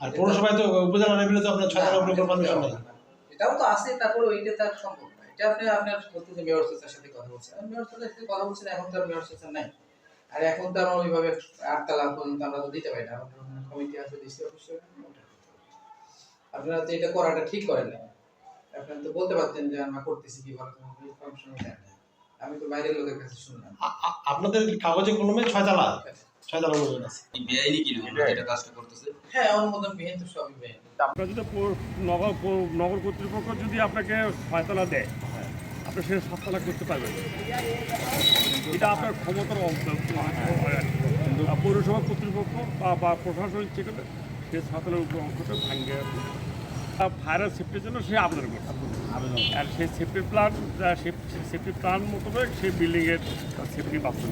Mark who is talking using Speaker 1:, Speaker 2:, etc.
Speaker 1: আর পৌরসভায় তো উপজেলা লেভেলে তো আপনার উপরে কোনো পারমিশন নেই।
Speaker 2: এটাও তো আছে তারপরে ওইটা তার সম্ভব না। এটা আপনি আপনার বলতেছে মেয়র স্যারের সাথে কথা বলছেন। আমি মেয়র স্যারের সাথে কথা বলছেন এখন তো মেয়র স্যার নাই। আর এখন তো আমরা ওইভাবে আটতলা পর্যন্ত আমরা তো দিতে পারি না। কমিটি আছে অফিসে আপনারা তো এটা করাটা ঠিক করেন না আপনারা তো বলতে পারতেন যে আমরা করতেছি কি ইনফরমেশন দেন আমি তো বাইরের লোকের কাছে শুনলাম।
Speaker 1: আপনাদের কাগজে কলমে ছয়তলা ছয়তলা অনুমোদন আছে
Speaker 3: এই বেআইনি কি যেটা কাজটা করতেছে।
Speaker 2: হ্যাঁ।
Speaker 4: আপনার যদি নগর নগর কর্তৃপক্ষ যদি আপনাকে দেয়, আপনি করতে পারবেন। এটা আপনার ক্ষমতার পৌরসভা কর্তৃপক্ষ বা বা প্রশাসনিক চেকে সে সাততলার উপর অংশটা ভাঙে ফায়ার সেফটির জন্য সে আবেদন আর সেই সেফটি প্ল্যান সেফটি প্ল্যান মোতাবেক সেই বিল্ডিংয়ের সেফটি বাস্তব